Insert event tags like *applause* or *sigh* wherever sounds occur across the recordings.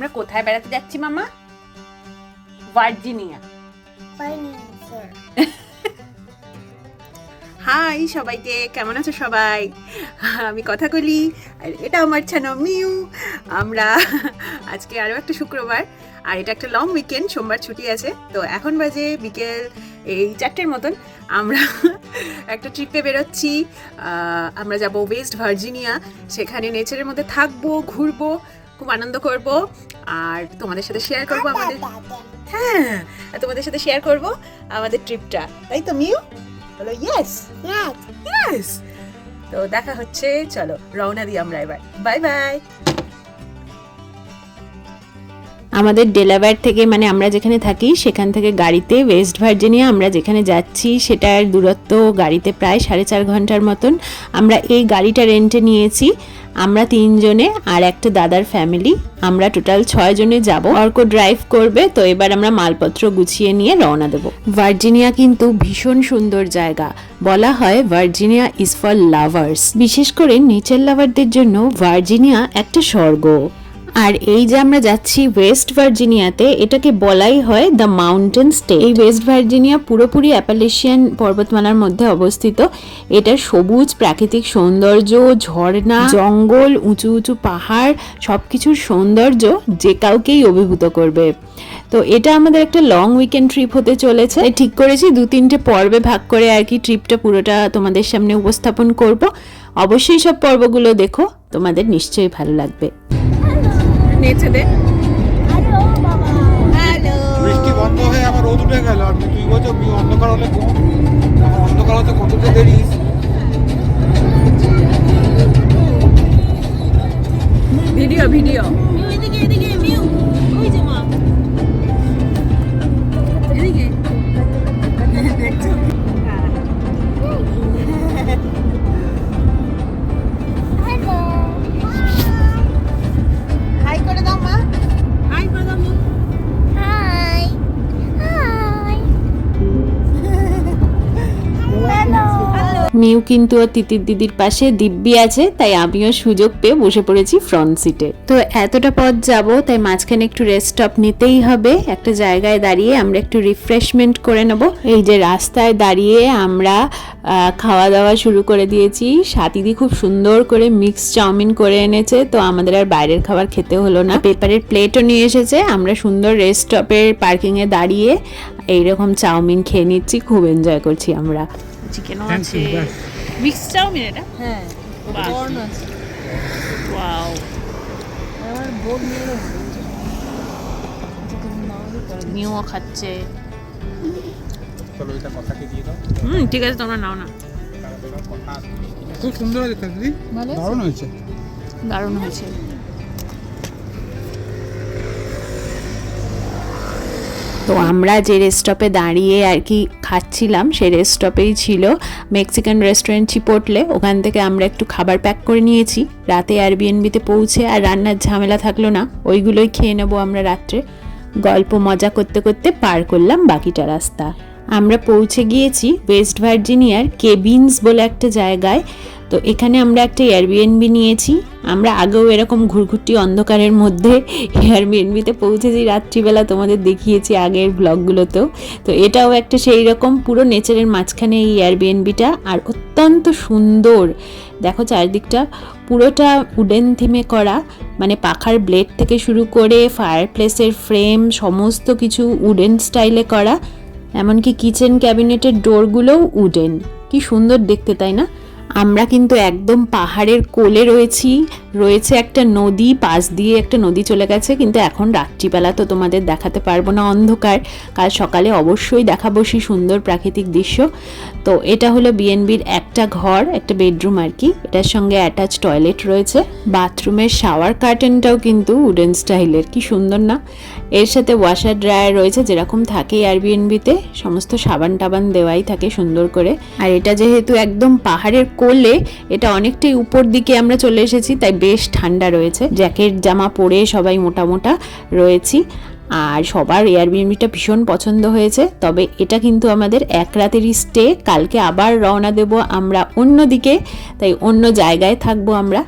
আমরা কোথায় বেড়াতে যাচ্ছি, মামা? ভার্জিনিয়া। *laughs* হাই সবাইকে, কেমন আছো সবাই? আমি কথা বলি, আর এটা আমার ছানা মিউ আমরা *laughs* আজকে আরও একটা শুক্রবার, আর এটা একটা লং উইকেন্ড সোমবার ছুটি আছে। তো এখন বাজে বিকেল এই চারটের মতন। আমরা *laughs* একটা ট্রিপে বেরোচ্ছি। আমরা যাব ওয়েস্ট ভার্জিনিয়া সেখানে নেচারের মধ্যে থাকব, ঘুরবো। খুব আনন্দ করব। আর তোমাদের সাথে শেয়ার করব আমাদের হ্যাঁ তোমাদের সাথে শেয়ার করব আমাদের ট্রিপটা তাই তো মিউ? বলো ইয়েস ইয়েস তো দেখা হচ্ছে চলো রওনা দিই আমরা এবার। বাই বাই আমাদের ডেলাওয়্যার থেকে মানে আমরা যেখানে থাকি, সেখান থেকে গাড়িতে ওয়েস্ট ভার্জিনিয়া আমরা যেখানে যাচ্ছি, সেটার দূরত্ব গাড়িতে প্রায় সাড়ে চার ঘণ্টার মতন। আমরা এই গাড়িটা রেন্টে নিয়েছি। আমরা তিনজনে আর একটা দাদার ফ্যামিলি আমরা টোটাল ছয় জনে যাব। অর্ক ড্রাইভ করবে, তো এবার আমরা মালপত্র গুছিয়ে নিয়ে রওনা দেব। ভার্জিনিয়া কিন্তু ভীষণ সুন্দর জায়গা। বলা হয় ভার্জিনিয়া ইজ ফর লাভার্স বিশেষ করে নেচার লাভারদের জন্য ভার্জিনিয়া একটা স্বর্গ। আর এই যে আমরা যাচ্ছি ওয়েস্ট ভার্জিনিয়াতে, এটাকে বলাই হয় দ্য মাউন্টেন স্টেট। এই ওয়েস্ট ভার্জিনিয়া পুরোপুরি অ্যাপালেশিয়ান পর্বতমালার মধ্যে অবস্থিত। এটা সবুজ প্রাকৃতিক সৌন্দর্য, ঝর্ণা, জঙ্গল, উঁচু উঁচু পাহাড়, সবকিছুর সৌন্দর্য যে কাউকেই অভিভূত করবে। তো এটা আমাদের একটা লং উইকেন্ড ট্রিপ হতে চলেছে। ঠিক করেছি দু তিনটে পর্বে ভাগ করে আর কি ট্রিপটা পুরোটা তোমাদের সামনে উপস্থাপন করব। অবশ্যই সব পর্বগুলো দেখো, তোমাদের নিশ্চয়ই ভালো লাগবে। নেচে দে। হ্যালো বৃষ্টি বন্ধ হয়ে আবার রোদ উঠে গেল। আর তুই বলছো? অন্ধকার হলে কম অন্ধকার হতে কতটা দেরি। ভিডিও ভিডিও মিউ কিন্তু ওর তিতির দিদির পাশে দিব্যি আছে, তাই আমিও সুযোগ পেয়ে বসে পড়েছি ফ্রন্ট সিটে তো এতটা পথ যাব, তাই মাঝখানে একটু রেস্ট স্টপ নিতেই হবে। একটা জায়গায় দাঁড়িয়ে আমরা একটু রিফ্রেশমেন্ট করে নেব। এই যে রাস্তায় দাঁড়িয়ে আমরা খাওয়া দাওয়া শুরু করে দিয়েছি। সাতিদি খুব সুন্দর করে মিক্স চাউমিন করে এনেছে, তো আমাদের আর বাইরের খাবার খেতে হলো না। পেপারের প্লেটও নিয়ে এসেছে। আমরা সুন্দর রেস্ট স্টপের পার্কিংয়ে দাঁড়িয়ে এইরকম চাউমিন খেয়ে নিচ্ছি, খুব এনজয় করছি আমরা। চিকেনও আছে। মিক্স চাউমিন এটা হ্যাঁ ওয়াও আমার বোর্ড নিয়ে নেব। খাচ্ছে। হুম ঠিক আছে তোমরা নাও না। খুব সুন্দর হয়েছে ভালো দারুণ হয়েছে। দারুণ হয়েছে। তো আমরা যে রেস্টপে দাঁড়িয়ে আর কি খাচ্ছিলাম সেই রেস্টপেই ছিল মেক্সিকান রেস্টুরেন্ট চিপোটলে ওখান থেকে আমরা একটু খাবার প্যাক করে নিয়েছি। রাতে এয়ারবিএনবিতে পৌঁছে আর রান্নার ঝামেলা থাকল না। ওইগুলোই খেয়ে নেব আমরা রাত্রে। গল্প মজা করতে করতে পার করলাম বাকিটা রাস্তা। আমরা পৌঁছে গিয়েছি ওয়েস্ট ভার্জিনিয়ার কেবিনস বলে একটা জায়গায়। তো এখানে আমরা একটা এয়ারবিএনবি নিয়েছি। আমরা আগেও এরকম ঘুরঘুরটি অন্ধকারের মধ্যে এয়ারবিএনবিতে পৌঁছেছি। রাত্রিবেলা তোমাদের দেখিয়েছি আগের ব্লগগুলোতেও। তো এটাও একটা সেই রকম পুরো নেচারের মাঝখানে এই এয়ারবিএনবিটা আর অত্যন্ত সুন্দর। দেখো চারিদিকটা পুরোটা উডেন থিমে করা। মানে পাখার ব্লেড থেকে শুরু করে ফায়ার প্লেসের ফ্রেম সমস্ত কিছু উডেন স্টাইলে করা। এমনকি কিচেন ক্যাবিনেটের ডোরগুলোও উডেন কি সুন্দর দেখতে, তাই না? আমরা কিন্তু একদম পাহাড়ের কোলে রয়েছি। রয়েছে একটা নদী, পাশ দিয়ে একটা নদী চলে গেছে, কিন্তু এখন রাত্রিবেলা তো তোমাদের দেখাতে পারব না অন্ধকার। কাল সকালে অবশ্যই দেখাবো সেই সুন্দর প্রাকৃতিক দৃশ্য। তো এটা হলো বিএনবির একটা ঘর, একটা বেডরুম আর কি। এটার সঙ্গে অ্যাটাচ টয়লেট রয়েছে। বাথরুমের শাওয়ার কার্টেনটাও কিন্তু উডেন স্টাইলের, কি সুন্দর না? এর সাথে ওয়াশার ড্রায়ার রয়েছে, যেরকম থাকে এয়ারবিএনবিতে সমস্ত সাবান টাবান দেওয়াই থাকে সুন্দর করে। আর এটা যেহেতু একদম পাহাড়ের কোলে এটা অনেকটাই উপর দিকে আমরা চলে এসেছি, তাই বেশ ঠান্ডা রয়েছে। জ্যাকেট, জামা পরে সবাই মোটা মোটা রয়েছি, আর সবার এয়ারবিএনবিটা ভীষণ পছন্দ হয়েছে। তবে এটা কিন্তু আমাদের এক রাতের স্টে কালকে আবার রওনা দেব আমরা অন্য দিকে, তাই অন্য জায়গায় থাকব আমরা।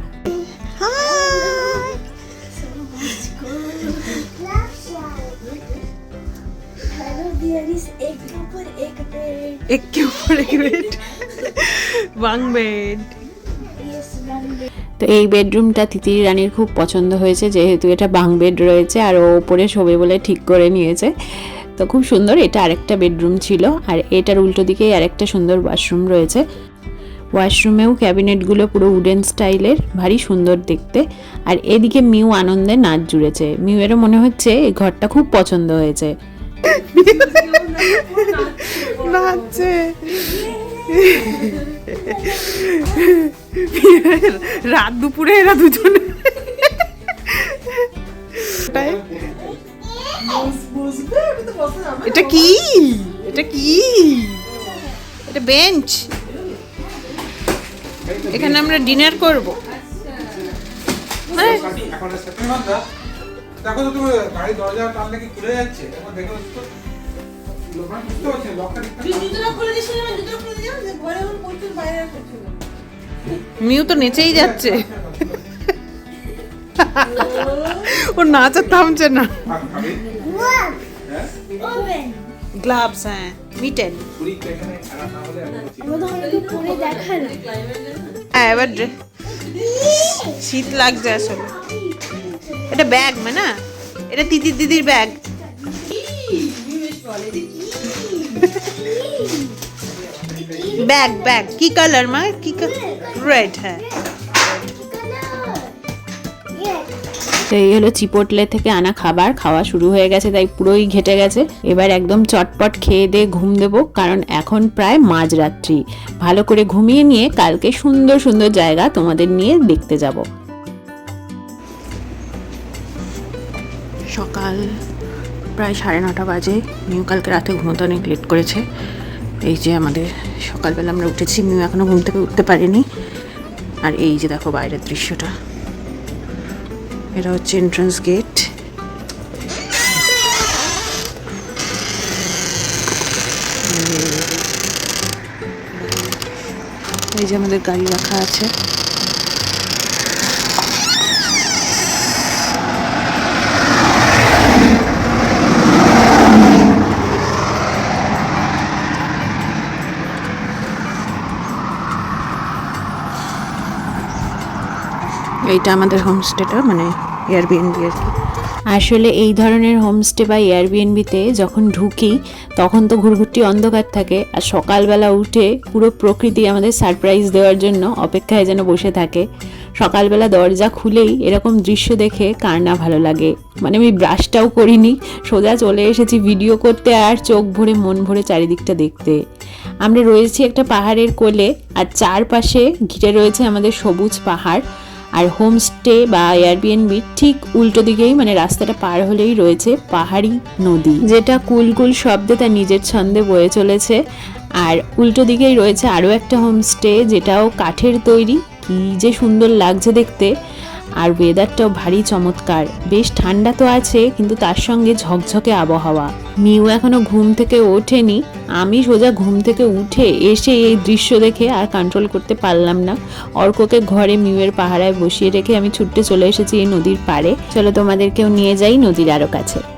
एक के ऊपर एक बेड एक के ऊपर एक বেড বাং বেড यस वन बेड তো এই বেডরুমটা তিতির রানীর খুব পছন্দ হয়েছে যেহেতু এটা বাং বেড রয়েছে আর ও ওপরে শোবে বলে ঠিক করে নিয়েছে তো খুব সুন্দর এটা আরেকটা বেডরুম ছিল আর এটার উল্টো দিকেই আরেকটা সুন্দর ওয়াশরুম রয়েছে ওয়াশরুমেও ক্যাবিনেটগুলো পুরো উডেন স্টাইলের ভারী সুন্দর দেখতে আর এদিকে মিউ আনন্দে নাচ জুড়েছে মিউয়েরও মনে হচ্ছে এই ঘরটা খুব পছন্দ হয়েছে রাত দুপুরে এরা দুজনে। এটা কি? এটা কি? এটা বেঞ্চ। এখানে আমরা ডিনার করব। সত্যি দেখো তো তুমি গাড়ি দরজা তার নাকি খুলে যাচ্ছে? দেখো তো। ওর মিউ তো নেচেই যাচ্ছে। থামছে না। গ্লাভস হ্যাঁ? হ্যাঁ মিটেন হ্যাঁ, এবার শীত লাগছে আসলে। এটা ব্যাগ না এটা তিতির দিদির ব্যাগ। Bag bag. কি কালার মা? কি রেড হ্যাঁ। এই হলো চিপোটলে থেকে আনা খাবার। খাওয়া শুরু হয়ে গেছে, তাই পুরোই ঘেটে গেছে। এবার একদম চটপট খেয়ে দিয়ে ঘুম দেবো, কারণ এখন প্রায় মাঝরাত্রি। ভালো করে ঘুমিয়ে নিয়ে কালকে সুন্দর সুন্দর জায়গা তোমাদের নিয়ে দেখতে যাব। সকাল প্রায় সাড়ে নটা বাজে। মিউ কালকে রাতে ঘুমোতে অনেক লেট করেছে। এই যে আমাদের সকালবেলা আমরা উঠেছি, মিউ এখনও ঘুম থেকে উঠতে পারিনি। আর এই যে দেখো বাইরের দৃশ্যটা। এটা হচ্ছে এন্ট্রান্স গেট এই যে আমাদের গাড়ি রাখা আছে। এইটা আমাদের হোমস্টেটা মানে এয়ারবিএনবি আর কি। আসলে এই ধরনের হোমস্টে বা এয়ারবিএনবিতে যখন ঢুকি, তখন তো ঘুরঘুরটি অন্ধকার থাকে আর সকালবেলা উঠে পুরো প্রকৃতি আমাদের সারপ্রাইজ দেওয়ার জন্য অপেক্ষায় যেন বসে থাকে। সকালবেলা দরজা খুলেই এরকম দৃশ্য দেখে কার না ভালো লাগে। মানে আমি ব্রাশটাও করিনি, সোজা চলে এসেছি ভিডিও করতে আর চোখ ভরে মন ভরে চারিদিকটা দেখতে। আমরা রয়েছি একটা পাহাড়ের কোলে আর চারপাশে ঘিরে রয়েছে আমাদের সবুজ পাহাড়। আর হোমস্টে বা এয়ারবিএনবি ঠিক উল্টো দিকেই মানে রাস্তাটা পার হলেই রয়েছে পাহাড়ি নদী। যেটা কুলকুল শব্দে তার নিজের ছন্দে বয়ে চলেছে। আর উল্টো দিকেই রয়েছে আরও একটা হোমস্টে যেটাও কাঠের তৈরি। কি যে সুন্দর লাগছে দেখতে। আর ওয়েদারটাও ভারী চমৎকার। বেশ ঠান্ডা তো আছে, কিন্তু তার সঙ্গে ঝকঝকে আবহাওয়া। মিউ এখনও ঘুম থেকে ওঠেনি। আমি সোজা ঘুম থেকে উঠে এসে এই দৃশ্য দেখে আর কন্ট্রোল করতে পারলাম না। অর্ককে ঘরে মিউয়ের পাহারায় বসিয়ে রেখে আমি ছুটতে চলে এসেছি এই নদীর পাড়ে। চলো তোমাদেরকেও নিয়ে যাই নদীর আরও কাছে।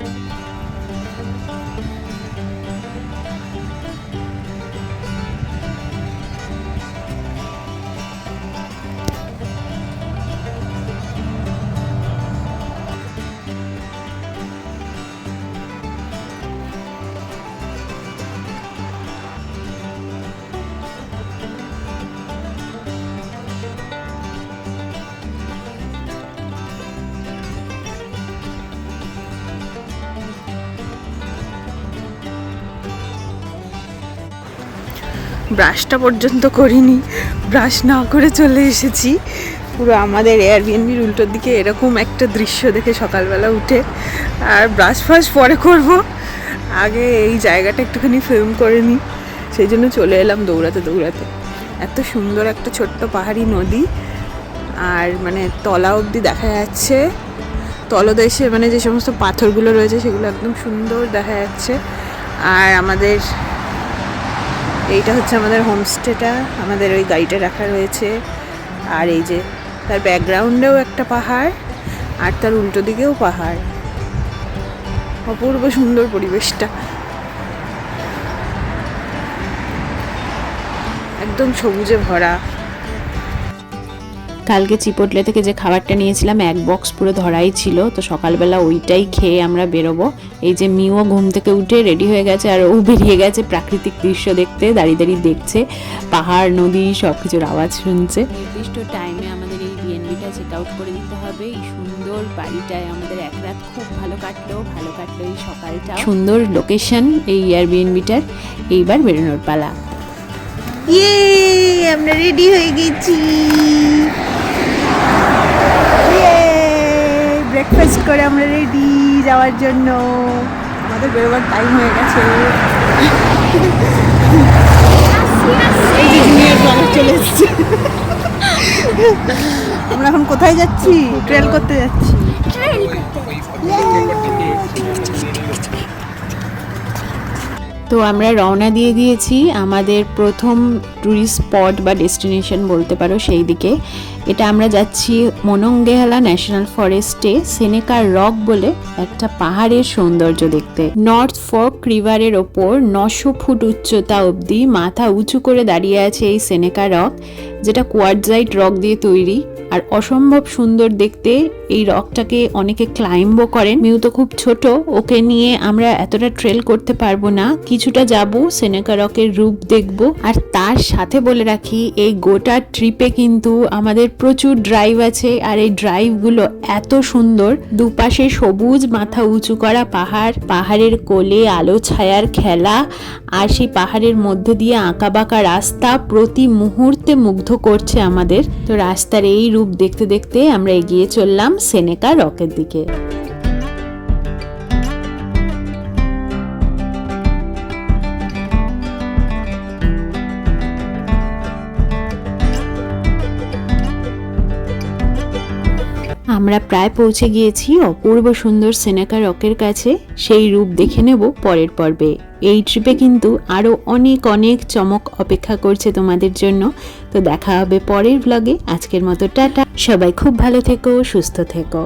ব্রাশটা পর্যন্ত করিনি। ব্রাশ না করে চলে এসেছি। পুরো আমাদের এয়ারবিএনবির উল্টোর দিকে এরকম একটা দৃশ্য দেখে সকালবেলা উঠে। আর ব্রাশ ফাশ পরে করব। আগে এই জায়গাটা একটুখানি ফিল্ম করে নিই সেই জন্য চলে এলাম দৌড়াতে দৌড়াতে। এত সুন্দর একটা ছোট্ট পাহাড়ি নদী। আর মানে তলা অবধি দেখা যাচ্ছে। তলদেশে মানে যে সমস্ত পাথরগুলো রয়েছে সেগুলো একদম সুন্দর দেখা যাচ্ছে। আর আমাদের এইটা হচ্ছে আমাদের হোমস্টেটা, আমাদের ওই গাড়িটা রাখা রয়েছে। আর এই যে তার ব্যাকগ্রাউন্ডেও একটা পাহাড়, আর তার উল্টো দিকেও পাহাড়। অপূর্ব সুন্দর পরিবেশটা। একদম সবুজে ভরা। কালকে চিপটলে থেকে যে খাবারটা নিয়েছিলাম এক বক্স পুরো ধরাই ছিল। তো সকালবেলা ওইটাই খেয়ে আমরা বেরোবো। এই যে মিও ঘুম থেকে উঠে রেডি হয়ে গেছে আর ও বেরিয়ে গেছে প্রাকৃতিক দৃশ্য দেখতে দাঁড়িয়ে দাঁড়িয়ে দেখছে। পাহাড় নদী সব কিছুর আওয়াজ শুনছে। নির্দিষ্ট টাইমে আমাদের এই বিএনবিটা চেক আউট করে দিতে হবে। এই সুন্দর বাড়িটায় আমাদের এক রাত খুব ভালো কাটলো। ভালো কাটলো এই সকালটা সুন্দর লোকেশন এই এয়ারবিএনবিটার এইবার বেরোনোর পালা। ইয়ে আমরা রেডি হয়ে গেছি। ব্রেকফাস্ট করে আমরা রেডি যাওয়ার জন্য। আমাদের বেরোবার টাইম হয়ে গেছে। চলে এসছে। আমরা এখন কোথায় যাচ্ছি? ট্রেল করতে যাচ্ছি। তো আমরা রওনা দিয়ে দিয়েছি আমাদের প্রথম ট্যুরিস্ট স্পট বা ডেস্টিনেশন বলতে পারো সেই দিকে। এটা আমরা যাচ্ছি মনঙ্গেহালা ন্যাশনাল ফরেস্টে, সেনেকার রক বলে একটা পাহাড়ের সৌন্দর্য দেখতে। নর্থ ফর্ক রিভারের ওপর নশো ফুট উচ্চতা অবধি মাথা উঁচু করে দাঁড়িয়ে আছে এই সেনেকা রক, যেটা কোয়ার্ডজাইট রক দিয়ে তৈরি। আর অসম্ভব সুন্দর দেখতে এই রকটাকে অনেকে ক্লাইম্বও করেন। মিউ তো খুব ছোট, ওকে নিয়ে আমরা এতটা ট্রেল করতে পারব না। কিছুটা যাব সেনেকা রকের রূপ দেখব। আর তার সাথে বলে রাখি, এই গোটা ট্রিপে কিন্তু আমাদের প্রচুর ড্রাইভ আছে। আর এই ড্রাইভগুলো এত সুন্দর, দুপাশে সবুজ, মাথা উঁচু করা পাহাড়, পাহাড়ের কোলে আলো ছায়ার খেলা, আর সেই পাহাড়ের মধ্যে দিয়ে আঁকা বাঁকা রাস্তা প্রতি মুহূর্তে মুগ্ধ করছে আমাদের। তো রাস্তার এই রূপ দেখতে দেখতে আমরা এগিয়ে চললাম সেনেকা রকের দিকে। আমরা প্রায় পৌঁছে গিয়েছি অপূর্ব সুন্দর সেনেকা রকের কাছে। সেই রূপ দেখে নেব পরের পর্বে। এই ট্রিপে কিন্তু আরও অনেক অনেক চমক অপেক্ষা করছে তোমাদের জন্য। তো দেখা হবে পরের ব্লগে আজকের মতো টাটা। সবাই খুব ভালো থেকো সুস্থ থেকো।